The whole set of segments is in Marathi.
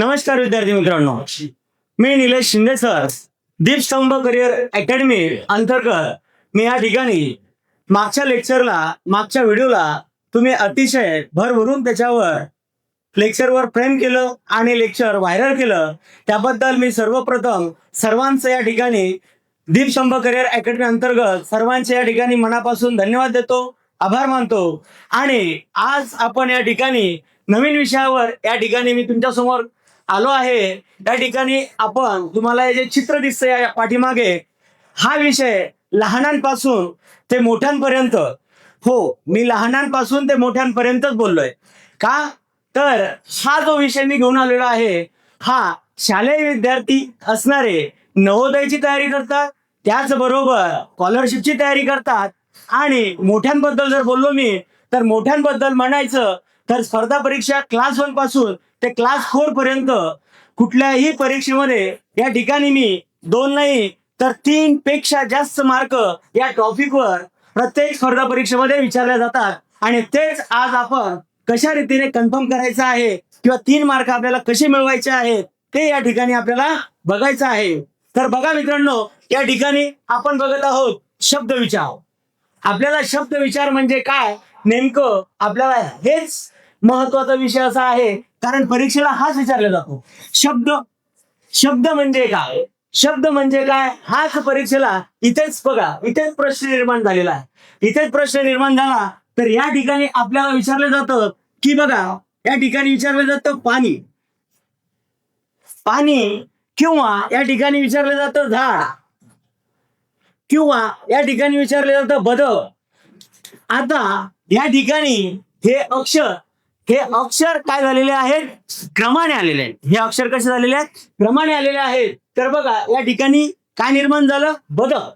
नमस्कार विद्यार्थी मित्रांनो. मी Nilesh Shinde sir. Deepstambh career academy अंतर्गत मी या ठिकाणी मागच्या लेक्चरला मागच्या व्हिडिओला तुम्ही अतिशय भरभरून त्याच्यावर लेक्चरवर प्रेम केलं आणि लेक्चर व्हायरल केलं. त्याबद्दल मी सर्वप्रथम सर्वांचं या ठिकाणी दीपस्तंभ करिअर अकॅडमी अंतर्गत सर्वांचे या ठिकाणी मनापासून धन्यवाद देतो आभार मानतो. आणि आज आपण या ठिकाणी नवीन विषयावर या ठिकाणी मी तुमच्यासमोर आलो आहे. त्या ठिकाणी आपण तुम्हाला हे जे चित्र दिसतंय या पाठीमागे हा विषय लहानांपासून ते मोठ्यांपर्यंत. हो मी लहानांपासून ते मोठ्यांपर्यंतच बोललोय. का? तर हा जो विषय मी घेऊन आलेलो आहे हा शालेय विद्यार्थी असणारे नवोदयची तयारी करतात त्याचबरोबर स्कॉलरशिपची तयारी करतात. आणि मोठ्यांबद्दल जर बोललो मी तर मोठ्यांबद्दल म्हणायचं तर स्पर्धा परीक्षा क्लास वनपासून ते क्लास फोर पर्यंत कुठल्याही परीक्षेमध्ये या ठिकाणी मी दोन नाही तर तीन पेक्षा जास्त मार्क या टॉपिकवर प्रत्येक स्पर्धा परीक्षेमध्ये विचारले जातात. आणि तेच आज आपण कशा रीतीने कन्फर्म करायचं आहे? किंवा तीन मार्क आपल्याला कसे मिळवायचे आहेत? ते या ठिकाणी आपल्याला बघायचं आहे. तर बघा मित्रांनो या ठिकाणी आपण बघत आहोत शब्द विचार आपल्याला शब्द विचार म्हणजे काय? नेमकं आपल्याला हेच महत्त्वाचा विषय असा आहे कारण परीक्षेला हाच विचारला जातो. शब्द शब्द म्हणजे काय? शब्द म्हणजे काय? हाच परीक्षेला इथेच बघा इथेच प्रश्न निर्माण झालेला आहे. इथेच प्रश्न निर्माण झाला तर या ठिकाणी आपल्याला विचारलं जातं की बघा या ठिकाणी विचारलं जातं पाणी. पाणी किंवा या ठिकाणी विचारलं जातं झाड. किंवा या ठिकाणी विचारलं जातं बदल. आता या ठिकाणी हे अक्षर हे अक्षर काय झालेले आहेत? क्रमाने आलेले आहेत. हे अक्षर कसे झालेले आहेत? क्रमाने आलेले आहेत. तर बघा या ठिकाणी काय निर्माण झालं? बदक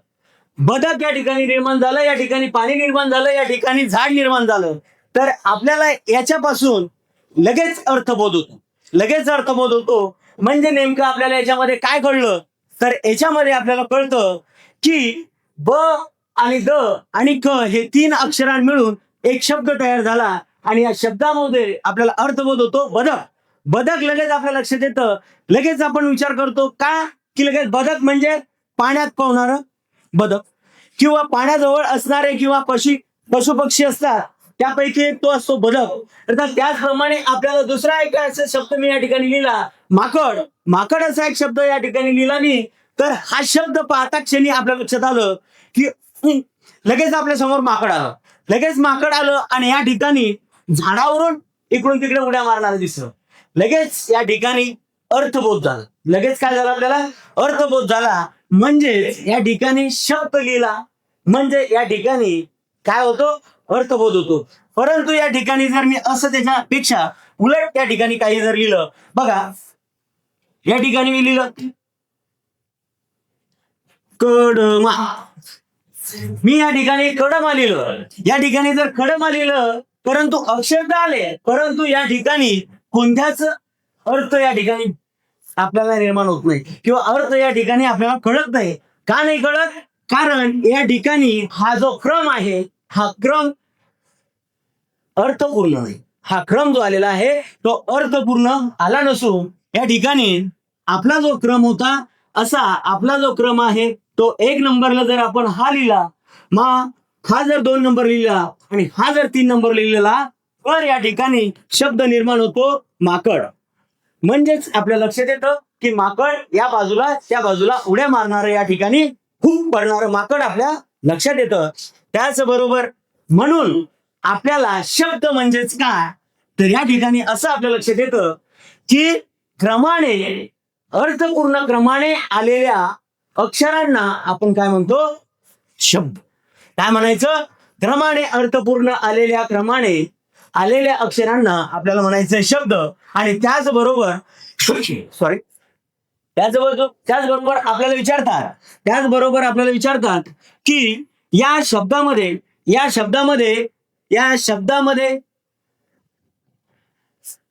बदक या ठिकाणी निर्माण झालं या ठिकाणी पाणी निर्माण झालं या ठिकाणी झाड निर्माण झालं. तर आपल्याला याच्यापासून लगेच अर्थबोध होतो. लगेच अर्थबोध होतो. म्हणजे नेमकं आपल्याला याच्यामध्ये काय कळलं तर याच्यामध्ये आपल्याला कळतं की ब आणि द आणि क हे तीन अक्षरां मिळून एक शब्द तयार झाला. आणि या शब्दामध्ये आपल्याला अर्थबोध होतो बदक. बदक लगेच आपल्या लक्षात येतं. लगेच आपण विचार करतो का? की लगेच बदक म्हणजे पाण्यात पोहणार बदक. किंवा पाण्याजवळ असणारे किंवा पशी पशु पक्षी असतात त्यापैकी एक तो असतो बदक. तर त्याचप्रमाणे आपल्याला दुसरा एक असा शब्द मी या ठिकाणी लिहिला माकड. माकड असा एक शब्द या ठिकाणी लिहिला मी. तर हा शब्द पाहता क्षणी आपल्या लक्षात आलं की लगेच आपल्यासमोर माकड आलं. लगेच माकड आलं आणि या ठिकाणी झाडावरून इकडून तिकडे उड्या मारणारं दिसलं. लगेच या ठिकाणी अर्थबोध झाला. लगेच काय झालं आपल्याला? अर्थबोध झाला. म्हणजे या ठिकाणी शब्द लिहिला. म्हणजे या ठिकाणी काय होतो? अर्थबोध होतो. परंतु या ठिकाणी जर मी असं त्याच्यापेक्षा उलट त्या ठिकाणी काही जर लिहिलं बघा. या ठिकाणी मी लिहिलं. कडमा. मी या ठिकाणी कडमा लिहिलं. या ठिकाणी जर कडमा लिहिलं परंतु अक्षर आले परंतु या ठिकाणी कोणत्याच अर्थ या ठिकाणी आपल्याला निर्माण होत नाही. किंवा अर्थ या ठिकाणी आपल्याला कळत नाही. का नाही कळत? कारण या ठिकाणी हा जो क्रम आहे हा क्रम अर्थपूर्ण नाही. हा क्रम जो आलेला आहे तो अर्थपूर्ण आला नसून या ठिकाणी आपला जो क्रम होता असा आपला जो क्रम आहे तो एक नंबरला जर आपण हा लिहिला मा हा जर दोन नंबर लिहिला आणि हा जर तीन नंबर लिहिलेला तर या ठिकाणी शब्द निर्माण होतो माकड. म्हणजेच आपल्या लक्षात येतं की माकड या बाजूला त्या बाजूला उड्या मारणारं या ठिकाणी खूप पडणारं माकड आपल्या लक्षात येतं. त्याचबरोबर म्हणून आपल्याला शब्द म्हणजेच काय? तर या ठिकाणी असं आपल्या लक्षात येतं की क्रमाने अर्थपूर्ण क्रमाने आलेल्या अक्षरांना आपण काय म्हणतो? शब्द. काय म्हणायचं? क्रमाने अर्थपूर्ण आलेल्या क्रमाने आलेल्या अक्षरांना आपल्याला म्हणायचं शब्द. आणि त्याचबरोबर सॉरी त्याचबरोबर त्याचबरोबर आपल्याला विचारतात. त्याचबरोबर आपल्याला विचारतात की या शब्दामध्ये या शब्दामध्ये या शब्दामध्ये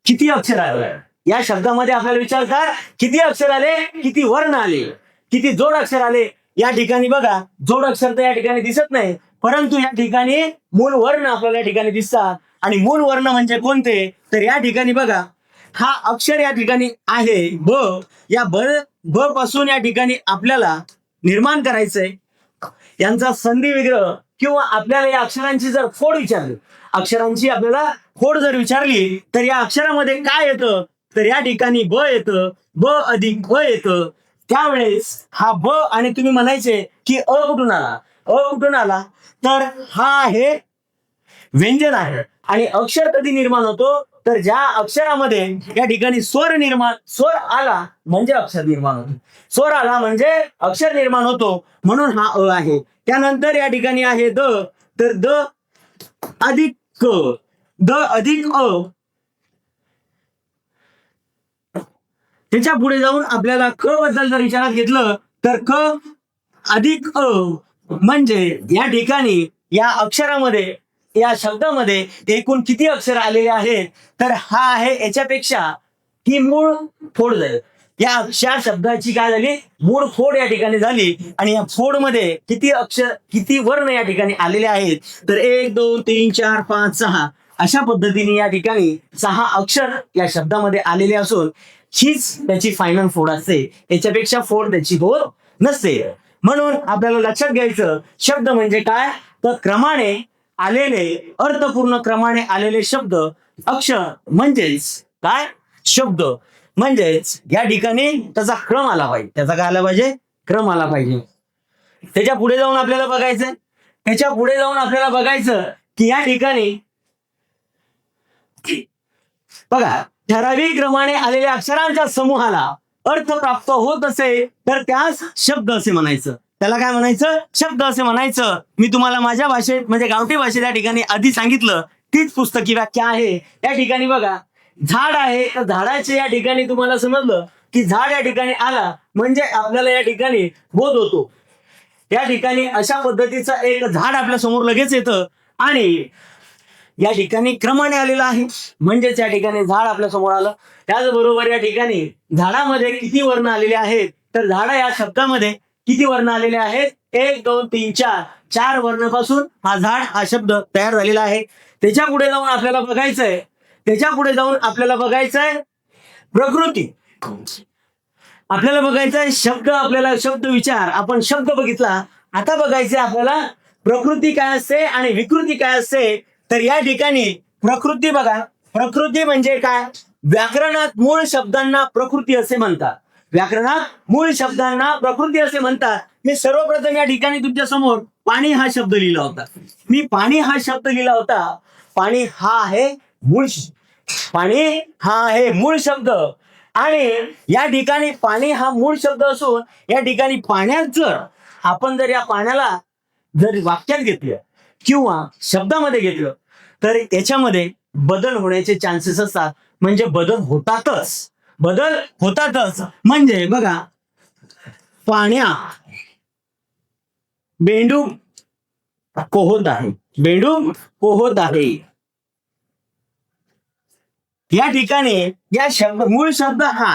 किती अक्षर आले? या शब्दामध्ये आपल्याला विचारतात किती अक्षर आले? किती वर्ण आले? किती जोड अक्षर आले? या ठिकाणी बघा जोड अक्षर तर या ठिकाणी दिसत नाही परंतु या ठिकाणी मूल वर्ण आपल्याला या ठिकाणी दिसतात. आणि मूल वर्ण म्हणजे कोणते? तर या ठिकाणी बघा हा अक्षर या ठिकाणी आहे ब. या ब ब पासून या ठिकाणी आपल्याला निर्माण करायचंय. यांचा संधी विग्रह किंवा आपल्याला या अक्षरांची जर फोड विचारली अक्षरांची आपल्याला फोड जर विचारली तर या अक्षरामध्ये काय येतं? तर या ठिकाणी ब येतं ब अधिक ब येतं. त्यावेळेस हा ब आणि तुम्ही म्हणायचे की अ कुठून आला? अ कुठून आला? तर हा आहे व्यंजन आहे. आणि अक्षर कधी निर्माण होतो? तर ज्या अक्षरामध्ये या ठिकाणी स्वर निर्माण स्वर आला म्हणजे अक्षर निर्माण होतो. स्वर आला म्हणजे अक्षर निर्माण होतो. म्हणून हा अ आहे. त्यानंतर या ठिकाणी आहे द. तर द अधिक क. द अधिक अ. त्याच्या पुढे जाऊन आपल्याला क बद्दल जर विचारात घेतलं तर क अधिक अ म्हणजे या ठिकाणी या अक्षरामध्ये या शब्दामध्ये एकूण किती अक्षर आलेले आहेत? तर हा आहे याच्यापेक्षा ही मूळ फोड जाईल या या शब्दाची काय झाली? मूळ फोड या ठिकाणी झाली. आणि या फोडमध्ये किती अक्षर किती वर्ण या ठिकाणी आलेले आहेत? तर एक दोन तीन चार पाच सहा. अशा पद्धतीने या ठिकाणी सहा अक्षर या शब्दामध्ये आलेले असून हीच त्याची फायनल फोड असते. याच्यापेक्षा फोड त्याची होत नसते. म्हणून आपल्याला लक्षात घ्यायचं शब्द म्हणजे काय? तर क्रमाने आलेले अर्थपूर्ण क्रमाने आलेले शब्द अक्षर म्हणजेच काय? शब्द म्हणजेच या ठिकाणी त्याचा क्रम आला पाहिजे. त्याचा काय आला पाहिजे? क्रम आला पाहिजे. त्याच्या पुढे जाऊन आपल्याला बघायचं. त्याच्या पुढे जाऊन आपल्याला बघायचं की या ठिकाणी बघा ठराविक क्रमाने आलेल्या अक्षरांच्या समूहाला अर्थ प्राप्त होत असे तर त्यास शब्द असे म्हणायचं. त्याला काय म्हणायचं? शब्द असे म्हणायचं. मी तुम्हाला माझ्या भाषेत म्हणजे गावठी भाषेत या ठिकाणी आधी सांगितलं तीच पुस्तकी व्याख्या आहे. या ठिकाणी बघा झाड आहे तर झाडाचे या ठिकाणी तुम्हाला समजलं की झाड या ठिकाणी आला म्हणजे आपल्याला या ठिकाणी बोध होतो. या ठिकाणी अशा पद्धतीचं एक झाड आपल्यासमोर लगेच येतं आणि या ठिकाणी क्रमाने आलेला आहे. म्हणजेच या ठिकाणी झाड आपल्यासमोर आलं. त्याचबरोबर या ठिकाणी झाडामध्ये किती वर्ण आलेले आहेत? तर झाड या शब्दामध्ये किती वर्ण आलेले आहेत? एक दोन तीन चार. चार वर्णापासून हा झाड हा शब्द तयार झालेला आहे. त्याच्या पुढे जाऊन आपल्याला बघायचंय. त्याच्या पुढे जाऊन आपल्याला बघायचंय प्रकृती. आपल्याला बघायचंय शब्द आपल्याला शब्द विचार. आपण शब्द बघितला. आता बघायचंय आपल्याला प्रकृती काय असते आणि विकृती काय असते तर या ठिकाणी प्रकृती बघा. प्रकृती म्हणजे काय? व्याकरणात मूळ शब्दांना प्रकृती असे म्हणतात. व्याकरणात मूळ शब्दांना प्रकृती असे म्हणतात. मी सर्वप्रथम या ठिकाणी तुमच्यासमोर पाणी हा शब्द लिहिला होता. मी पाणी हा शब्द लिहिला होता. पाणी हा आहे मूळ पाणी हा आहे मूळ शब्द. आणि या ठिकाणी पाणी हा मूळ शब्द असून या ठिकाणी पाण्यात जर आपण जर या पाण्याला जर वाक्यात घेतलं किंवा शब्दामध्ये घेतलं तर त्याच्यामध्ये बदल होण्याचे चान्सेस असतात. म्हणजे बदल होतातच. बदल होतातच. म्हणजे बघा पाण्या बेंडू पोहत आहे बेंडू पोहत आहे या ठिकाणी या शब्द मूळ शब्द हा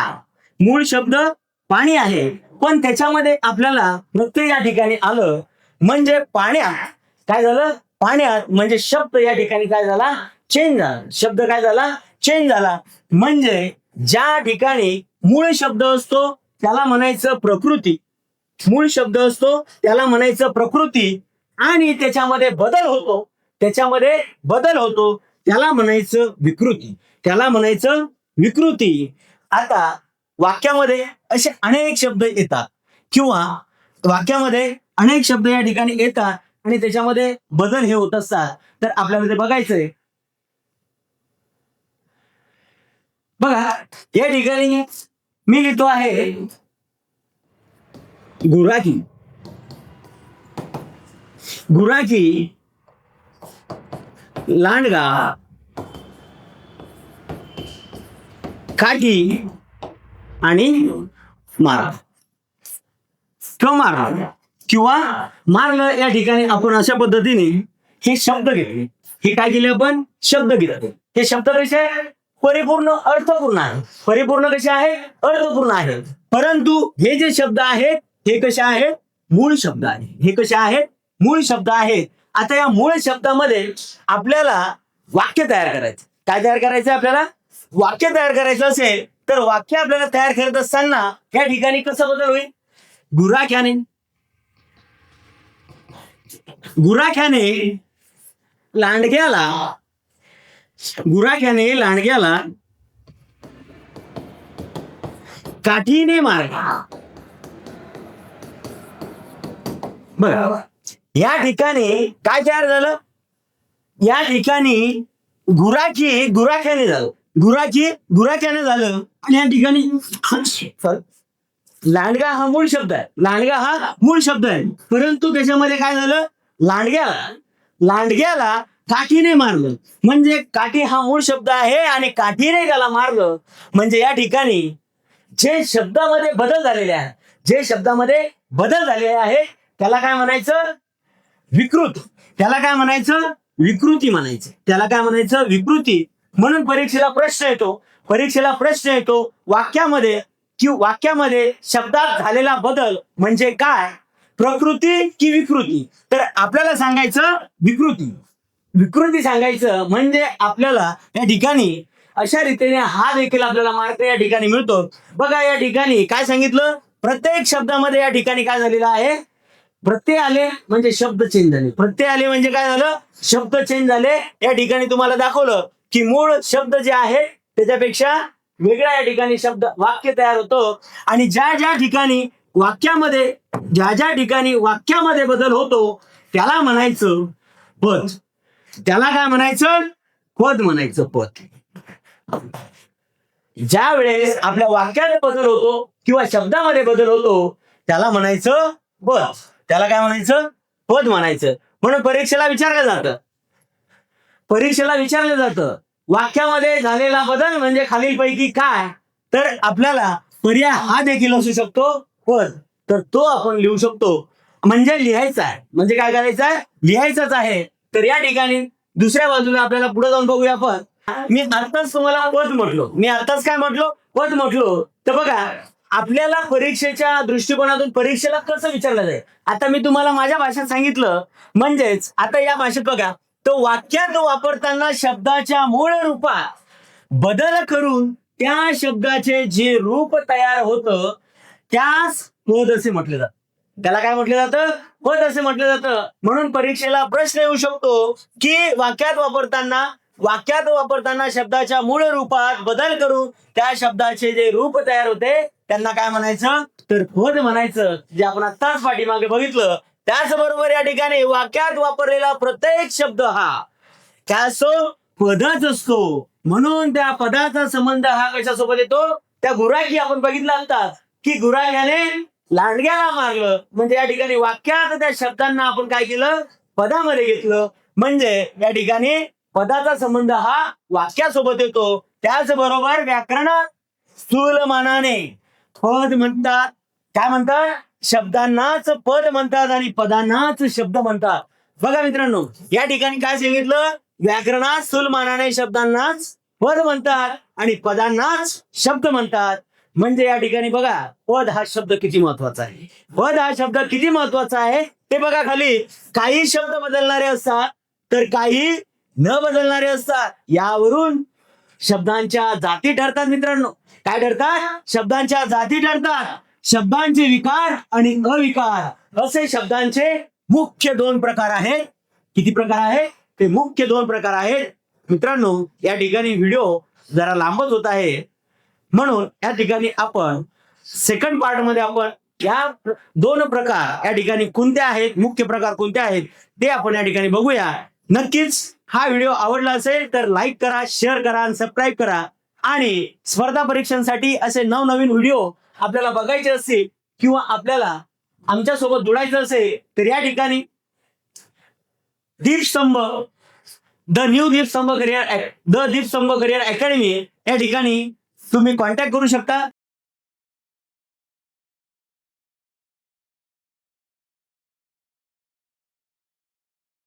मूळ शब्द पाणी आहे. पण त्याच्यामध्ये आपल्याला नृत्य या ठिकाणी आलं म्हणजे पाण्या. काय झालं? पाण्यात म्हणजे शब्द या ठिकाणी काय झाला? चेंज झाला. शब्द काय झाला? चेंज झाला. म्हणजे ज्या ठिकाणी मूळ शब्द असतो त्याला म्हणायचं प्रकृती. मूळ शब्द असतो त्याला म्हणायचं प्रकृती. आणि त्याच्यामध्ये बदल होतो. त्याच्यामध्ये बदल होतो. त्याला म्हणायचं विकृती. त्याला म्हणायचं विकृती. आता वाक्यामध्ये असे अनेक शब्द येतात. किंवा वाक्यामध्ये अनेक शब्द या ठिकाणी येतात. आणि त्याच्यामध्ये बदल हे होत असतात. तर आपल्याला ते बघायचंय. बघा या ठिकाणी मी लिहितो आहे गुराकी गुराकी लांडगा काठी आणि मारा. किंवा मारा. किंवा मार्ग या ठिकाणी आपण अशा पद्धतीने हे शब्द घेतले. हे काय केले आपण? शब्द घेतले. हे शब्द कसे? आहे? परिपूर्ण अर्थपूर्ण आहे परिपूर्ण कसे आहे अर्थपूर्ण आहे परंतु हे जे शब्द आहेत हे कसे आहेत? मूळ शब्द आहे हे कसे आहेत? मूळ शब्द आहेत. आता या मूळ शब्दामध्ये आपल्याला वाक्य तयार करायचं. काय तयार करायचं आपल्याला? वाक्य तयार करायचं असेल तर वाक्य आपल्याला तयार करत असताना या ठिकाणी कसं बदल होईल? गुराख्याने गुराख्याने लांडग्याला गुराख्याने लांडग्याला काठीने मारला. बघा या ठिकाणी काय तयार झालं? या ठिकाणी गुराखी गुराख्याने झालं. गुराखी गुराख्याने झालं. आणि या ठिकाणी लांडगा हा मूळ शब्द आहे. लांडगा हा मूळ शब्द आहे. परंतु त्याच्यामध्ये काय झालं? लांडग्याला लांडग्याला काठीने मारलं. म्हणजे काठी हा मूळ शब्द आहे आणि काठीने त्याला मारलं. म्हणजे या ठिकाणी जे शब्दामध्ये बदल झालेले आहे जे शब्दामध्ये बदल झालेले आहे त्याला काय म्हणायचं? विकृत. त्याला काय म्हणायचं? विकृती म्हणायचं. त्याला काय म्हणायचं? विकृती. म्हणून परीक्षेला प्रश्न येतो. परीक्षेला प्रश्न येतो वाक्यामध्ये. कि वाक्यामध्ये शब्दात झालेला बदल म्हणजे काय? प्रकृती की विकृती? तर आपल्याला सांगायचं विकृती. विकृती सांगायचं म्हणजे आपल्याला या ठिकाणी अशा रीतीने हा देखील आपल्याला मार्क या ठिकाणी मिळतो. बघा या ठिकाणी काय सांगितलं? प्रत्येक शब्दामध्ये या ठिकाणी काय झालेलं आहे? प्रत्यय आले म्हणजे शब्द चेंज झाले. प्रत्यय आले म्हणजे काय झालं? शब्द चेंज झाले. या ठिकाणी तुम्हाला दाखवलं की मूळ शब्द जे आहे त्याच्यापेक्षा वेगळ्या या ठिकाणी शब्द वाक्य तयार होतो. आणि ज्या ज्या ठिकाणी वाक्यामध्ये ज्या ज्या ठिकाणी वाक्यामध्ये बदल होतो त्याला म्हणायचं पद. त्याला काय म्हणायचं? पद म्हणायचं पद. ज्या वेळेस आपल्या वाक्यात बदल होतो किंवा शब्दामध्ये बदल होतो त्याला म्हणायचं पद. त्याला काय म्हणायचं? पद म्हणायचं. म्हणून परीक्षेला विचारलं जातं. परीक्षेला विचारलं जातं. वाक्यामध्ये झालेला बदल म्हणजे खालीलपैकी काय? तर आपल्याला पर्याय हा देखील असू शकतो. पद तर तो आपण लिहू शकतो. म्हणजे लिहायचा आहे. म्हणजे काय करायचं आहे? लिहायचंच आहे. तर या ठिकाणी दुसऱ्या बाजूला आपल्याला पुढे जाऊन बघूया आपण. मी आताच तुम्हाला पद म्हटलो. मी आताच काय म्हटलो? पद म्हटलो. तर बघा आपल्याला परीक्षेच्या दृष्टिकोनातून परीक्षेला कसं विचारलं जाईल? आता मी तुम्हाला माझ्या भाषेत सांगितलं. म्हणजेच आता या भाषेत बघा तो वाक्यात वापरताना शब्दाच्या मूळ रूपात बदल करून त्या शब्दाचे जे रूप तयार होतं त्यास पद असे म्हटले जात. त्याला काय म्हटलं जातं? पद असे म्हटलं जातं. म्हणून परीक्षेला प्रश्न येऊ शकतो की वाक्यात वापरताना वाक्यात वापरताना शब्दाच्या मूळ रूपात बदल करून त्या शब्दाचे जे रूप तयार होते त्यांना काय म्हणायचं? तर पद म्हणायचं जे आपण आत्ताच पाठीमागे बघितलं त्याचबरोबर या ठिकाणी वाक्यात वापरलेला प्रत्येक शब्द हा त्यासो पदच पदाच असतो. म्हणून त्या पदाचा संबंध हा कशासोबत येतो? त्या गुराखी आपण बघितला होता की गुराख्याने लांडग्याला मारलं. म्हणजे या ठिकाणी वाक्यात त्या शब्दांना आपण काय केलं? पदामध्ये घेतलं. म्हणजे या ठिकाणी पदाचा संबंध हा वाक्यासोबत येतो. त्याचबरोबर व्याकरण स्थूलमानाने. पद म्हणतात. काय म्हणतात? शब्दांनाच पद म्हणतात आणि पदांनाच शब्द म्हणतात. बघा मित्रांनो या ठिकाणी काय सांगितलं? व्याकरणात सुलमानाने शब्दांनाच पद म्हणतात आणि पदांनाच शब्द म्हणतात. म्हणजे या ठिकाणी बघा पद हा शब्द किती महत्त्वाचा आहे? पद हा शब्द किती महत्त्वाचा आहे? ते बघा खाली. काही शब्द बदलणारे असतात तर काही न बदलणारे असतात. यावरून शब्दांच्या जाती ठरतात मित्रांनो. काय ठरतात? शब्दांच्या जाती ठरतात. शब्दांचे विकार आणि अविकार असे शब्दांचे मुख्य दोन प्रकार आहेत. किती प्रकार आहेत? ते मुख्य दोन प्रकार आहेत. मित्रांनो या ठिकाणी व्हिडिओ जरा लांबच होत आहे. म्हणून या ठिकाणी आपण सेकंड पार्टमध्ये आपण या दोन प्रकार या ठिकाणी कोणते आहेत मुख्य प्रकार कोणते आहेत ते आपण या ठिकाणी बघूया. नक्कीच हा व्हिडिओ आवडला असेल तर लाईक करा शेअर करा आणि सबस्क्राईब करा. आणि स्पर्धा परीक्षांसाठी असे नवनवीन व्हिडिओ आपल्याला बघायचे असतील किंवा आपल्याला आमच्यासोबत जोडायचं असेल तर या ठिकाणी Deepstambh the new Deepstambh career the Deepstambh career academy या ठिकाणी तुम्ही कॉन्टॅक्ट करू शकता.